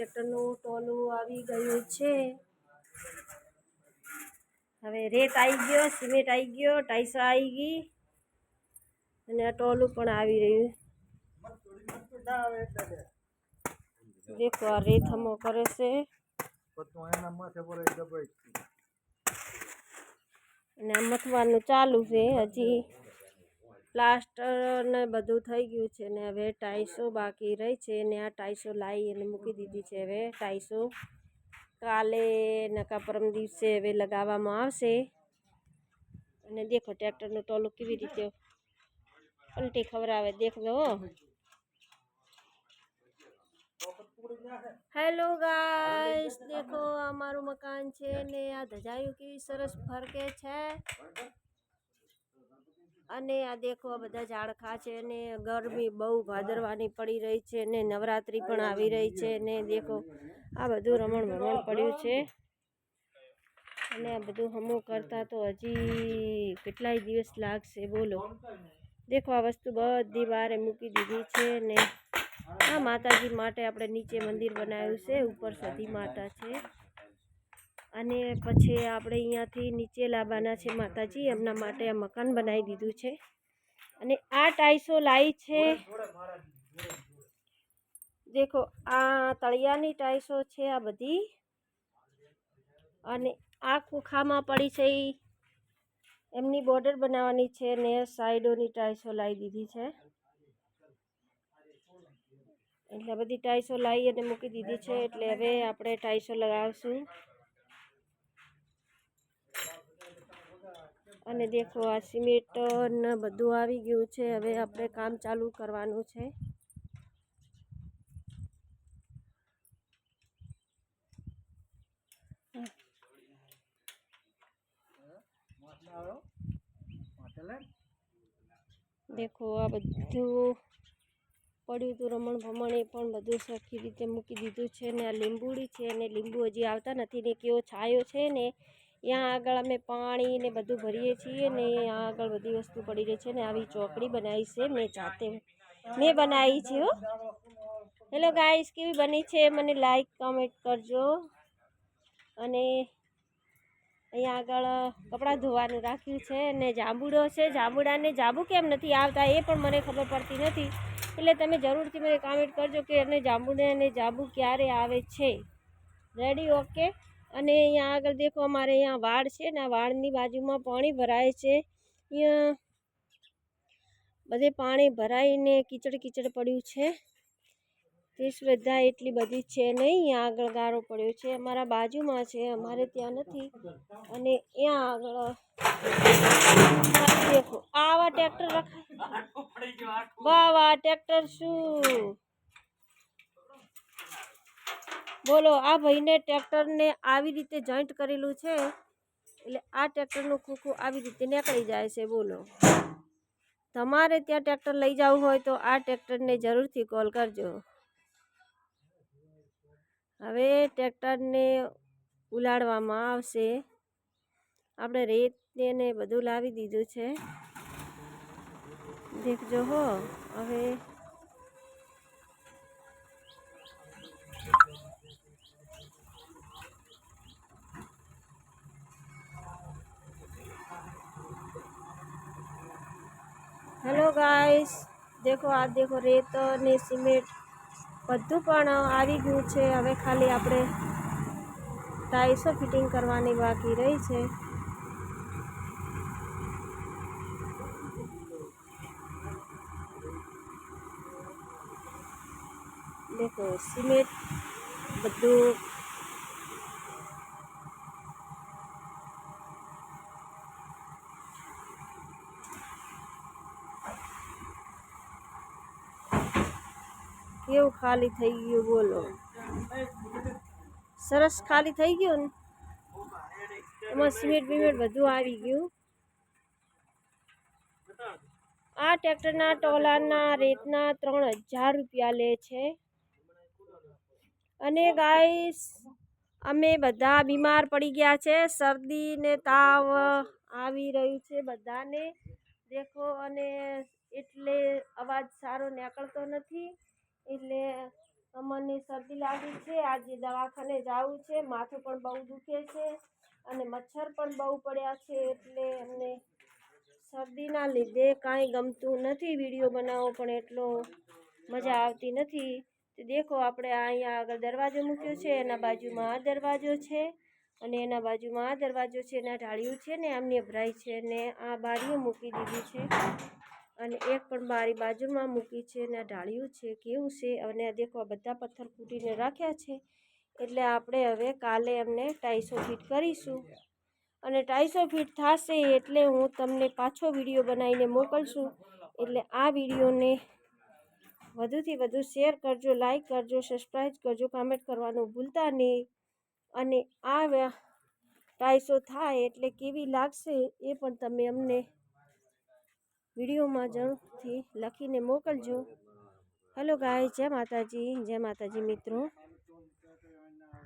ટ્રેક્ટરનું ટોલું આવી ગયું છે. હવે રેત આવી ગયો, સિમેન્ટ આવી ગયો, ટાઈસો આવી ગઈ. અને આ ટોલું પણ આવી રહ્યું. દેખો આ રેત હમો કરે છે. અને આ મથવાનું ચાલુ છે હજી. પ્લાસ્ટર ને બધું થઈ ગયું છે ને હવે ટાઈસો બાકી રહી છે ને આ ટાઈસો લાવી અને મૂકી દીધી છે. હવે ટાઈસો કાલે નકા પરમ દિવસે હવે લગાવવામાં આવશે. અને દેખો ટ્રેક્ટરનું ટોલું કેવી રીતે પલટી ખવડાવે દેખજો હેલો ગાઈસ, દેખો અમારું મકાન છે ને આ ધજાયું કેવી સરસ ફરકે છે. અને આ દેખો, આ બધા ઝાડખા છે ને ગરમી બહુ ભાદરવાની પડી રહી છે ને નવરાત્રિ પણ આવી રહી છે ને દેખો, આ બધું રમણ ભમણ પડ્યું છે. અને આ બધું હમું કરતા તો હજી કેટલાય દિવસ લાગશે, બોલો. દેખો, આ વસ્તુ બધી બહાર મૂકી દીધી છે ને આ માતાજી માટે આપણે નીચે મંદિર બનાવ્યું છે, ઉપર સધી માતા છે. અને પછી આપણે અહીંયાથી નીચે લાવવાના છે માતાજી. એમના માટે આ મકાન બનાવી દીધું છે. અને આ ટાઈસો લાવી છે. દેખો, આ તળિયાની ટાઈસો છે આ બધી. અને આ કુખામાં પડી છે એમની બોર્ડર બનાવવાની છે ને સાઈડોની ટાઈસો લાવી દીધી છે. એટલે બધી ટાઈસો લાવી અને મૂકી દીધી છે. એટલે હવે આપણે ટાઈસો લગાવશું. અને દેખો, આ સિમેન્ટ ને બધું આવી ગયું છે. હવે આપણે કામ ચાલુ કરવાનું છે. દેખો, આ બધું પડ્યું હતું રમણ ભમણ પણ બધું સરખી રીતે મૂકી દીધું છે ને આ લીંબુડી છે ને લીંબુ હજી આવતા નથી ને કેવો છાયો છે ને ત્યાં આગળ અમે પાણી ને બધું ભરીએ છીએ ને ત્યાં આગળ બધી વસ્તુ પડી રહી છે ને આવી ચોકડી બનાવી છે મેં જાતે. મેં બનાવી છે હેલો ગાઈસ કેવી બની છે? મને લાઈક કમેન્ટ કરજો. અને અહીંયા આગળ કપડાં ધોવાનું રાખ્યું છે ને જાંબુડો છે. જાંબુડાને જાંબુ કેમ નથી આવતા એ પણ મને ખબર પડતી નથી. એટલે તમે જરૂરથી મને કમેન્ટ કરજો કે અને જાંબુને અને જાંબુ ક્યારે આવે છે. રેડી ઓકે અને અહીંયા આગળ દેખો અમારે અહીંયા વાડ છે ને આ વાડની બાજુમાં પાણી ભરાય છે. અહીંયા બધે પાણી ભરાઈને કીચડ કીચડ પડ્યું છે. તે શ્રદ્ધા એટલી બધી છે નહીં અહીંયા આગળ ગારો પડ્યો છે. અમારા બાજુમાં છે અમારે ત્યાં નથી. અને ત્યાં આગળ દેખો આવા ટ્રેક્ટર રખાય. વાહ વાહ ટ્રેક્ટર શું? બોલો, આ ભાઈને ટ્રેક્ટરને આવી રીતે જોઈન્ટ કરેલું છે? એટલે આ ટ્રેક્ટરનું ખોખું આવી રીતે નીકળી જાય છે, બોલો. તમારે ત્યાં ટ્રેક્ટર લઈ જવું હોય તો આ ટ્રેક્ટરને જરૂરથી કોલ કરજો. હવે ટ્રેક્ટરને ઉલાડવામાં આવશે. આપણે રેત ને બધું લાવી દીધું છે. દેખજો હો, હવે હેલો ગાઈસ દેખો, આ દેખો, રેત ને સિમેન્ટ બધું પણ આવી ગયું છે. હવે ખાલી આપણે ટાઈસો ફિટિંગ કરવાની બાકી રહી છે. દેખો, સિમેન્ટ બધું કેવું ખાલી થઈ ગયું, બોલો. સરસ ખાલી થઈ ગયું ને? એમાં સિમેન્ટ બિમેન્ટ બધું આવી ગયું. આ ટ્રેક્ટરના ટોલાના રેતના ત્રણ હજાર રૂપિયા લે છે. અને ગાઈસ, અમે બધા બીમાર પડી ગયા છે. શરદી ને તાવ આવી રહ્યું છે બધાને. દેખો, અને એટલે અવાજ સારો નીકળતો નથી. એટલે અમને શરદી લાગી છે. આજે દવાખાને જવું છે. માથું પણ બહુ દુખે છે અને મચ્છર પણ બહુ પડ્યા છે એટલે અમને શરદીના લીધે કાંઈ ગમતું નથી વીડિયો બનાવવો પણ એટલો મજા આવતી નથી. તો દેખો, આપણે અહીંયા આગળ દરવાજો મૂક્યો છે. એના બાજુમાં આ દરવાજો છે અને એના બાજુમાં આ દરવાજો છે એના ઢાળિયું છે ને આમની ભરાય છે ને આ બારીઓ મૂકી દીધી છે. અને એક પણ બારી બાજુમાં મૂકી છે ને આ ઢાળિયું છે, કેવું છે? અને દેખો બધા પથ્થર કૂટીને રાખ્યા છે. એટલે આપણે હવે કાલે એમને ટાઈસો ફીટ કરીશું. અને ટાઈસો ફીટ થશે એટલે હું તમને પાછો વીડિયો બનાવીને મોકલશું. એટલે આ વિડીયોને વધુથી વધુ શેર કરજો, લાઈક કરજો, સબસ્ક્રાઈબ કરજો, કમેન્ટ કરવાનું ભૂલતા નહીં. અને આ ટાઈસો થાય એટલે કેવી લાગશે એ પણ તમે અમને વિડીયોમાં જરૂરથી લખીને મોકલજો. હેલો ગાય જય માતાજી જય માતાજી મિત્રો.